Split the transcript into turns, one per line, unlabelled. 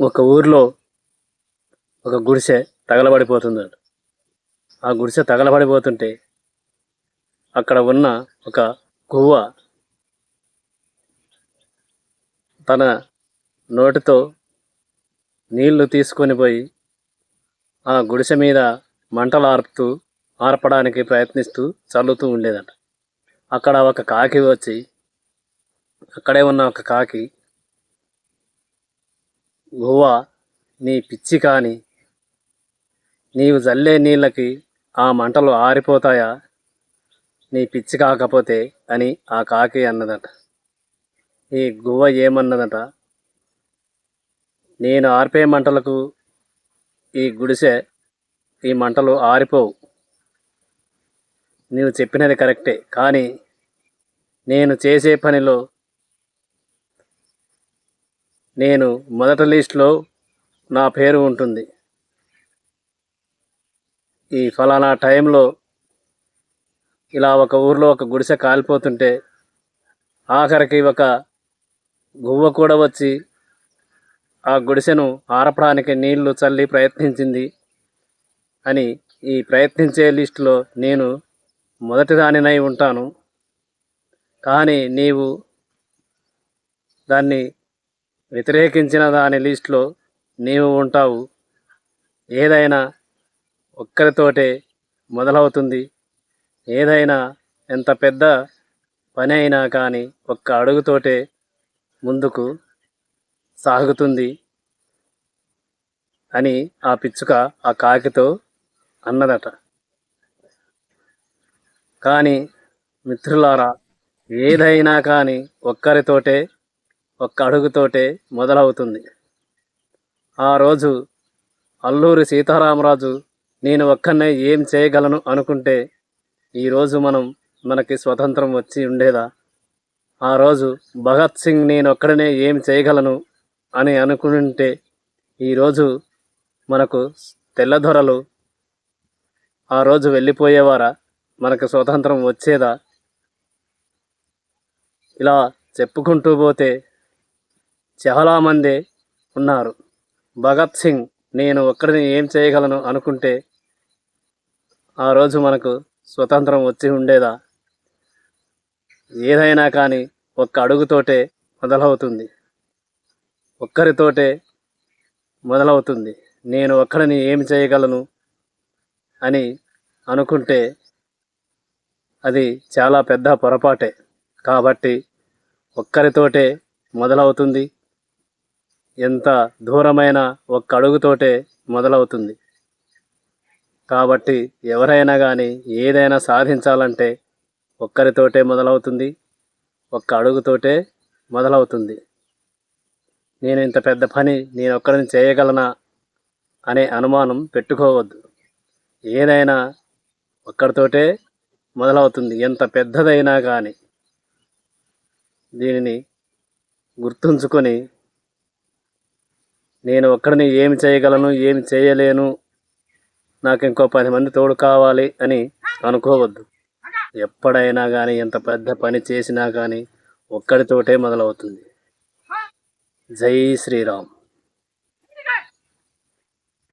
ఒక ఊర్లో ఒక గుడిసె తగలబడిపోతుందట. ఆ గుడిసె తగలబడిపోతుంటే అక్కడ ఉన్న ఒక గువ్వ తన నోటితో నీళ్ళు తీసుకొని పోయి ఆ గుడిసె మీద మంటలు ఆర్పుతూ ఆర్పడానికి ప్రయత్నిస్తూ చల్లుతూ ఉండేదట. అక్కడ ఒక కాకి వచ్చి అక్కడే ఉన్న ఒక కాకి గువ్వ నీ పిచ్చి కాని. నీవు జల్లే నీళ్ళకి ఆ మంటలు ఆరిపోతాయా? నీ పిచ్చి కాకపోతే అని ఆ కాకి అన్నదట. ఈ గువ్వ ఏమన్నదట? నేను ఆర్పే మంటలకు ఈ గుడిసె ఈ మంటలు ఆరిపోవు. నీవు చెప్పినది కరెక్టే కానీ నేను చేసే పనిలో నేను మొదటి లిస్ట్లో నా పేరు ఉంటుంది. ఈ ఫలానా టైంలో ఇలా ఒక ఊర్లో ఒక గుడిసె కాలిపోతుంటే ఆఖరికి ఒక గువ్వ కూడా వచ్చి ఆ గుడిసెను ఆరపడానికి నీళ్ళు చల్లి ప్రయత్నించింది అని ఈ ప్రయత్నించే లిస్టులో నేను మొదటి దానినై ఉంటాను. కానీ నీవు దాన్ని వ్యతిరేకించిన దాని లిస్టులో నీవు ఉంటావు. ఏదైనా ఒక్కరితోటే మొదలవుతుంది. ఏదైనా ఎంత పెద్ద పని అయినా కానీ ఒక్క అడుగుతోటే ముందుకు సాగుతుంది అని ఆ పిచ్చుక ఆ కాకితో అన్నదట. కానీ మిత్రులారా ఏదైనా కానీ ఒక్కరితోటే ఒక్క అడుగుతోటే మొదలవుతుంది. ఆ రోజు అల్లూరి సీతారామరాజు నేను ఒక్కనే ఏం చేయగలను అనుకుంటే ఈరోజు మనం మనకి స్వతంత్రం వచ్చి ఉండేదా? ఆ రోజు భగత్ సింగ్ నేను ఒక్కడనే ఏం చేయగలను అని అనుకుంటే ఈరోజు మనకు తెల్లదొరలు ఆ రోజు వెళ్ళిపోయేవారా? మనకు స్వతంత్రం వచ్చేదా? ఇలా చెప్పుకుంటూ పోతే చాలామంది ఉన్నారు. భగత్ సింగ్ నేను ఒక్కడిని ఏం చేయగలను అనుకుంటే ఆ రోజు మనకు స్వతంత్రం వచ్చి ఉండేదా? ఏదైనా కానీ ఒక్క అడుగుతోటే మొదలవుతుంది. ఒక్కరితోటే మొదలవుతుంది. నేను ఒక్కడిని ఏమి చేయగలను అని అనుకుంటే అది చాలా పెద్ద పొరపాటే. కాబట్టి ఒక్కరితోటే మొదలవుతుంది. ఎంత దూరమైన ఒక్క అడుగుతోటే మొదలవుతుంది. కాబట్టి ఎవరైనా కానీ ఏదైనా సాధించాలంటే ఒక్కరితోటే మొదలవుతుంది ఒక్క అడుగుతోటే మొదలవుతుంది. నేను ఇంత పెద్ద పని నేను ఒక్కరిని చేయగలనా అనే అనుమానం పెట్టుకోవద్దు. ఏదైనా ఒక్కడితోటే మొదలవుతుంది ఎంత పెద్దదైనా కానీ దీనిని గుర్తుంచుకొని నేను ఒక్కడిని ఏమి చేయగలను ఏమి చేయలేను. నాకు ఇంకో పది మంది తోడు కావాలి అని అనుకోవద్దు. ఎప్పుడైనా కానీ ఎంత పెద్ద పని చేసినా కానీ ఒక్కడితోటే మొదలవుతుంది. జై శ్రీరామ్.